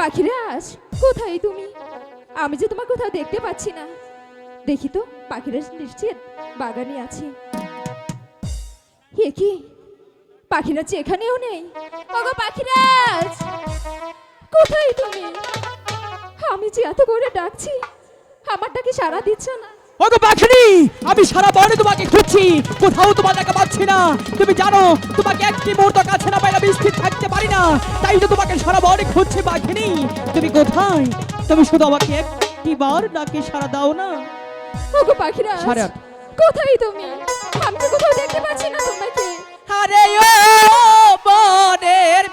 পাখিরাজ, কোথায় তুমি? আমি যে তোমার কোথাও দেখতে পাচ্ছি না। দেখি তো, পাখিরাজ নিশ্চিত বাগানে আছে। কি? পাখিরাজ এখানেও নেই? ওগো পাখিরাজ! কোথায় তুমি? আমি যে এত করে ডাকছি আমার ডাকে সাড়া দিচ্ছ না? ওগো পাখিনি, আমি সারা বনে তোমাকে খুঁজছি, কোথাও তোমার দেখা পাচ্ছি না। তুমি জানো, তোমাকে একটি মুহূর্ত কাছে না পাইলে আমি স্থির থাকতে পারি না তাই তো তোমাকে সারা বনে খুঁজছে পাখিনি তুমি কোথায়? তুমি শুধু আমাকে একটি বার ডাকে সারা দাও না? ওগো পাখিরা সারা কোথায় তুমি? আমি তো কোথাও দেখতে পাচ্ছি না তোমাকে। আরে ও বনের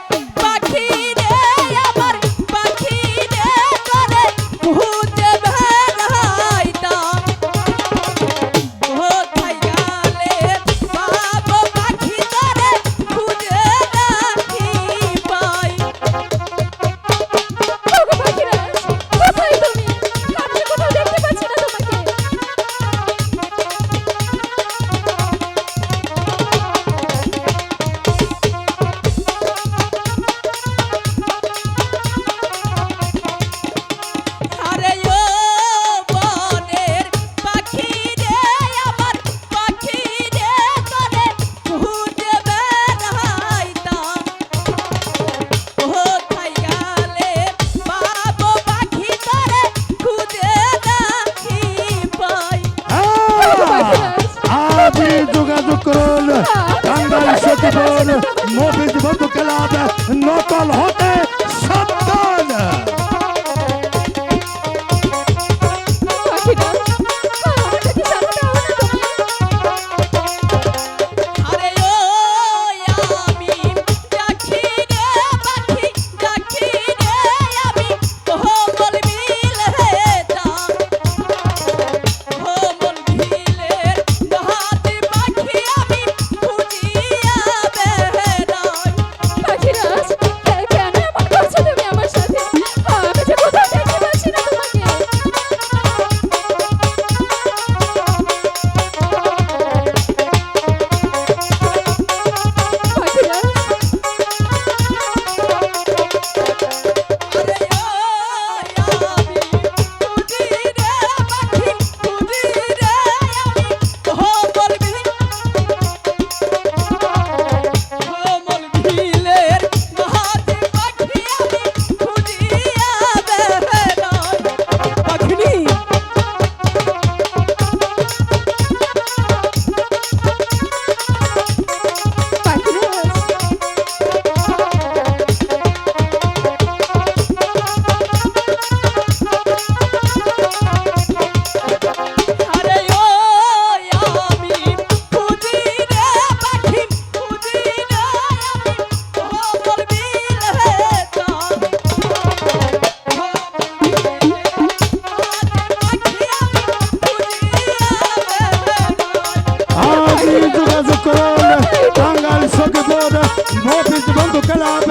ক্লাব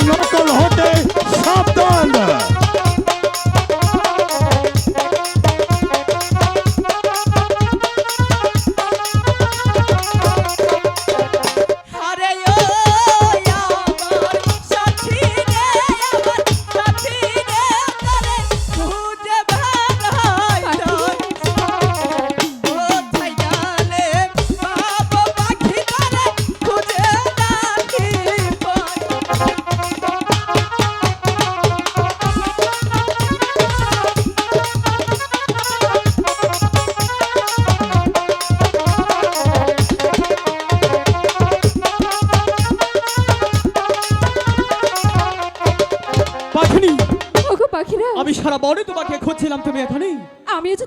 নকল হতে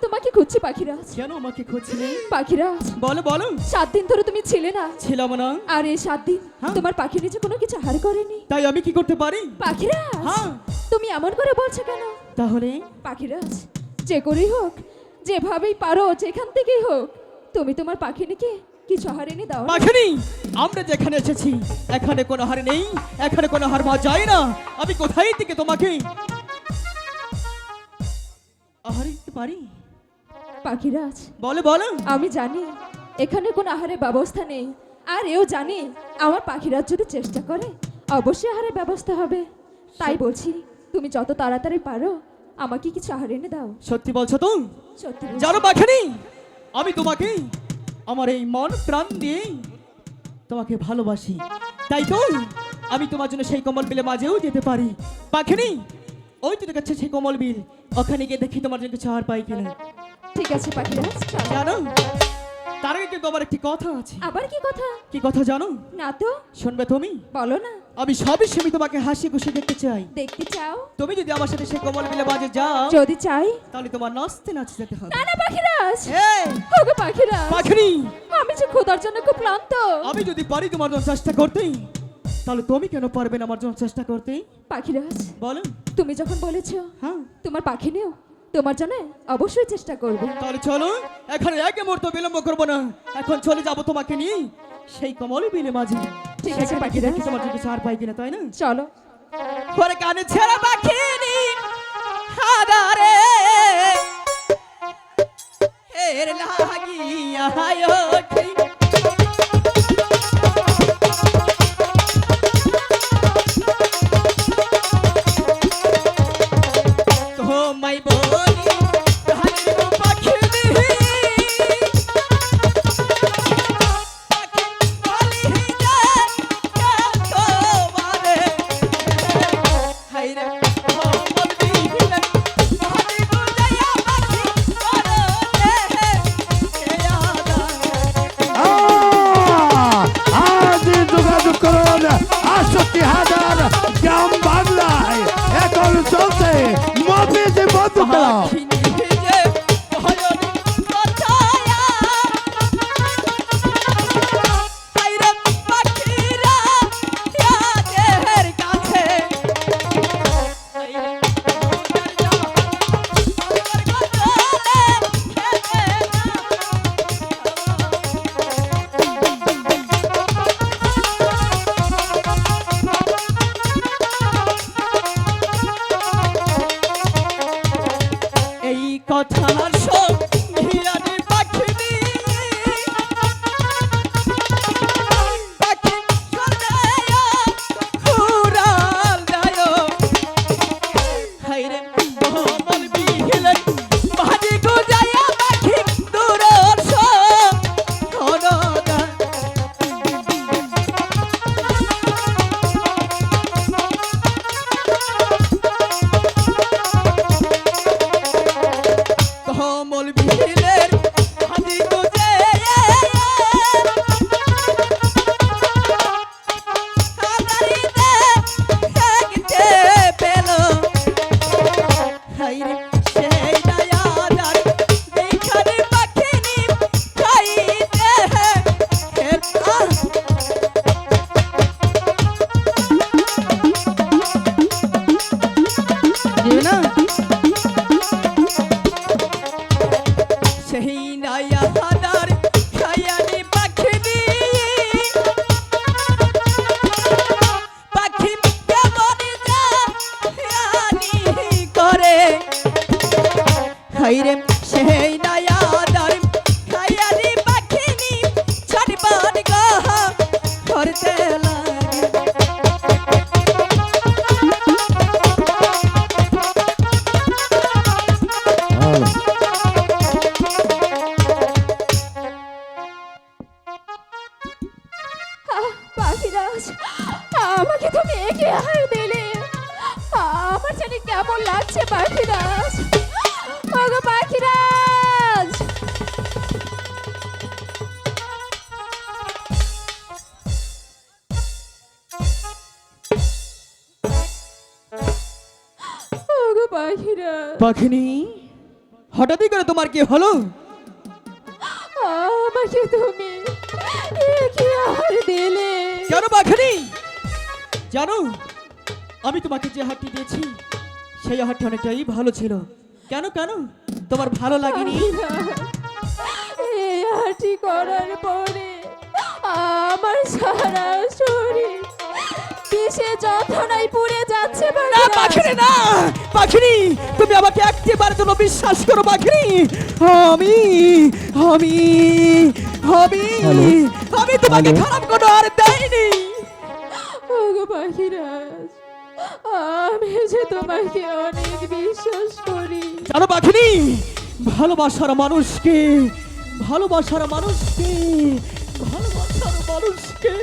তোমাকে খুঁজছি পাখিরাজ। কেন আমাকে খুঁজছিলে? পাখিরাজ। বলো বলো। সাত দিন ধরে তুমি ছিলে না। ছিলাম না আর এই সাত দিন। হ্যাঁ। তোমার পাখি নিচে কোনো কিছু হার করেনি। তাই আমি কি করতে পারি? পাখিরাজ হ্যাঁ। তুমি এমন করে বলছো কেন? তাহলে? পাখিরাজ যে করেই হোক যেভাবেই পারো যেখান থেকেই হোক তুমি তোমার পাখি পাখিনিকে কিছু হারিয়ে দাও না। পাখিনি! আমরা যেখানে এসেছি এখানে কোনো হার নেই এখানে কোনো হার পাওয়া যায় না। আমি কোথায় থেকে তোমাকে? দিতে পারি? পাখিরাজ বলো বলো। আমি জানি এখানে কোনো আহারের ব্যবস্থা নেই। আর এও জানি আমার পাখিরাজ যদি চেষ্টা করে অবশ্যই আহারের ব্যবস্থা হবে। তাই বলছি তুমি যত তাড়াতাড়ি পারো আমাকে কিছু আহার এনে দাও। সত্যি বলছো তো সত্যি বলছি। জানো পাখিনি? আমি তোমাকে আমার এই মন প্রাণ দিয়ে তোমাকে ভালোবাসি। তাই তো আমি তোমার জন্য সেই কমল বিলে মাঝেও যেতে পারি। পাখিনি? ওই তো দেখাচ্ছে সেই কমল বিল। ওখানে গিয়ে দেখি তোমার জন্য কিছু আর পাই কিনা। ঠিক আছে পাখিরাজ চলো। জানো তার আগে কিন্তু আমার একটি কথা আছে। আবার কি কথা? কি কথা জানো? না তো। শুনবে তুমি? বলো না। আমি সবই সেমি তোমাকে হাসি খুশি দেখতে চাই। দেখতে চাও? তুমি যদি আমার সাথে সেই কমল বিলে মাঝে যাও যদি চাই। তাহলে তোমার নাচতে নাচতে যেতে হবে। না না পাখিরাজ এই, ওগো পাখিরাজ পাখিনি! আমি যে খোদার জন্য খুব ক্লান্ত। আমি যদি পারি তোমার জন্য চেষ্টা করতেই তাহলে তুমি কেন পারবে না আমার জন্য চেষ্টা করতে? পাখিরাজ বলো। তুমি যখন বলেছ হ্যাঁ। তোমার পাখি নেও তোমার জন্য অবশ্যই চেষ্টা করবে। তাহলে চলো এখানে এক মুহূর্ত বিলম্ব করব না। এখন চলে যাব তোমাকে নিয়ে সেই কমল বিলে মাঝে। ঠিক আছে, পাখিরা। দেখি তোমার জন্য সার পাই কিনা তাই না? চলো। ওরে কানে ছেড়া পাখিনি হাদারে এর লাগিয়া Oh. ওগো পাখিরাজ পাখিনি? হঠাৎই করে তোমার কি হলো? আমাকে তুমি আহার দিলে। কেন পাখিনি? জানো আমি তোমাকে যে হাটটি দিয়েছি সেই হাটটি অনেকটাই ভালো ছিল। কেন কেন? তোমার ভালো লাগেনি? এই হাঁটি করার পরে আমার সারা শরীর কিসে যন্ত্রণায় যাচ্ছে না। পাখিনি না। পাখিনি তুমি আমাকে একটিবার জন্য বিশ্বাস করো পাখিনি। আমি আমি আমি আমি তোমাকে খারাপ কোনো আর দেয়নি। ওগো পাখিরাজ আমি যে তোমাকে অনেক বিশ্বাস করি। জানো পাখিনি ভালোবাসার মানুষকে ভালোবাসার মানুষকে ভালোবাসার মানুষকে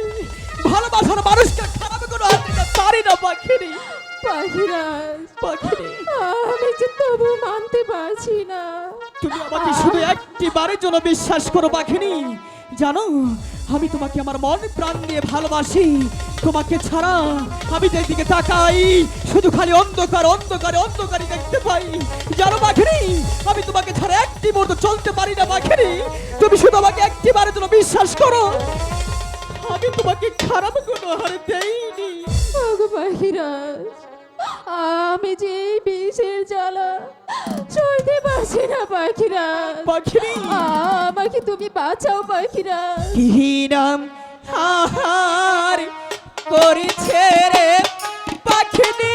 ভালোবাসার মানুষকে খারাপ করে হাত দিতে পারি না পাখিনি পাখিরাজ পাখিনি আমি যে তবু মানতে পারছি না। তুমি আমাকে শুধু একটি বারের জন্য বিশ্বাস করো পাখিনি জানো আমি তোমাকে আমার মন প্রাণ দিয়ে ভালোবাসি। তোমাকে ছাড়া আমি যেদিকে তাকাই শুধু খালি অন্ধকার অন্ধকারে অন্ধকারই দেখতে পাই। জানো পাখিনি আমি তোমাকে ছাড়া একটি মুহূর্ত চলতে পারি না পাখিনি তুমি শুধু আমাকে একটি বারের জন্য বিশ্বাস করো। আমি তোমাকে খারাপ কোনো হারে দেইনি। ওগো পাখিরাজ আমি যে এই বিষের জ্বালা সইতে পারছি না পাখিরাজ পাখিরি আমাকে তুমি বাঁচাও পাখিরাজ কিনাম হাহার করেছে রে পাখিনি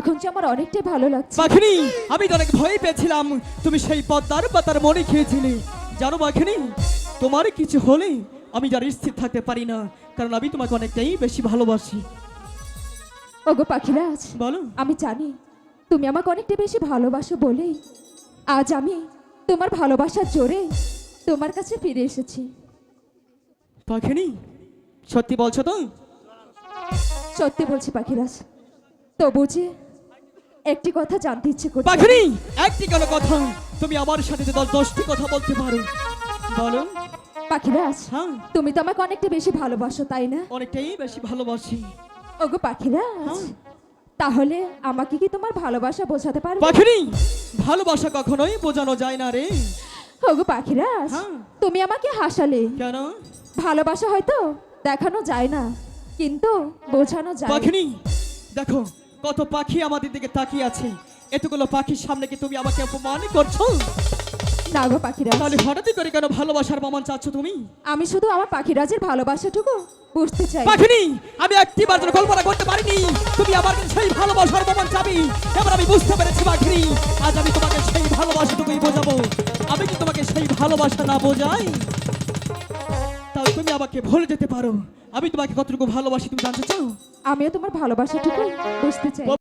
এখন যে আমার অনেকটাই ভালো লাগছে। পাখিনি আমি তো অনেক ভয় পেয়েছিলাম। তুমি সেই পদ্মার পাতার মনে খেয়েছিলে। জানো পাখিনি তোমার কিছু হলে আমি যার স্থির থাকতে পারি না কারণ আমি তোমাকে অনেকটাই বেশি ভালোবাসি। ওগো পাখিরাজ বলো। আমি জানি তুমি আমাকে অনেকটা বেশি ভালোবাসো বলেই আজ আমি তোমার ভালোবাসার জোরে তোমার কাছে ফিরে এসেছি। পাখিনি সত্যি বলছো তো? সত্যি বলছি পাখিরাজ তবু যে একটি কথা জানতে ইচ্ছে করছে। পাখিনি একটি কেন কথা? তুমি আমার সাথে যে দশ দশটি কথা বলতে পারো। বলো। পাখিরাজ হ্যাঁ। তুমি তো আমাকে অনেকটা বেশি ভালোবাসো তাই না? অনেকটাই বেশি ভালোবাসি। ওগো পাখিরাজ হ্যাঁ। তাহলে আমাকে কি তোমার ভালোবাসা বোঝাতে পারবে? পাখিনি ভালোবাসা কখনোই বোঝানো যায় না রে। ওগো পাখিরাজ হ্যাঁ। তুমি আমাকে হাসালে। কেন? ভালোবাসা হয়তো দেখানো যায় না কিন্তু বোঝানো যায়। পাখিনি দেখো কত পাখি আমাদের দিকে তাকিয়ে আছে। এতগুলো পাখির সামনে কি তুমি আমাকে অপমান করছ? না গো পাখিরাজ। তাহলে হঠাৎই করে কেন ভালোবাসার প্রমাণ চাচ্ছ তুমি? আমি শুধু আমার পাখিরাজের ভালোবাসাটুকু বুঝতে চাই। পাখিনি আমি একটি বার যেন কল্পনা করতে পারিনি তুমি আমার কাছে সেই ভালোবাসার প্রমাণ চাবি। এবার আমি বুঝতে পেরেছি পাখিনি আজ আমি তোমাকে সেই ভালোবাসাটুকুই বোঝাবো। আমি কি তোমাকে সেই ভালোবাসা না বোঝাই? তাও তুমি আমাকে ভুলে যেতে পারো। আমি তোমাকে কতটুকু ভালোবাসি তুমি জানতে চাও? আমিও তোমার ভালোবাসাটুকু বুঝতে চাই।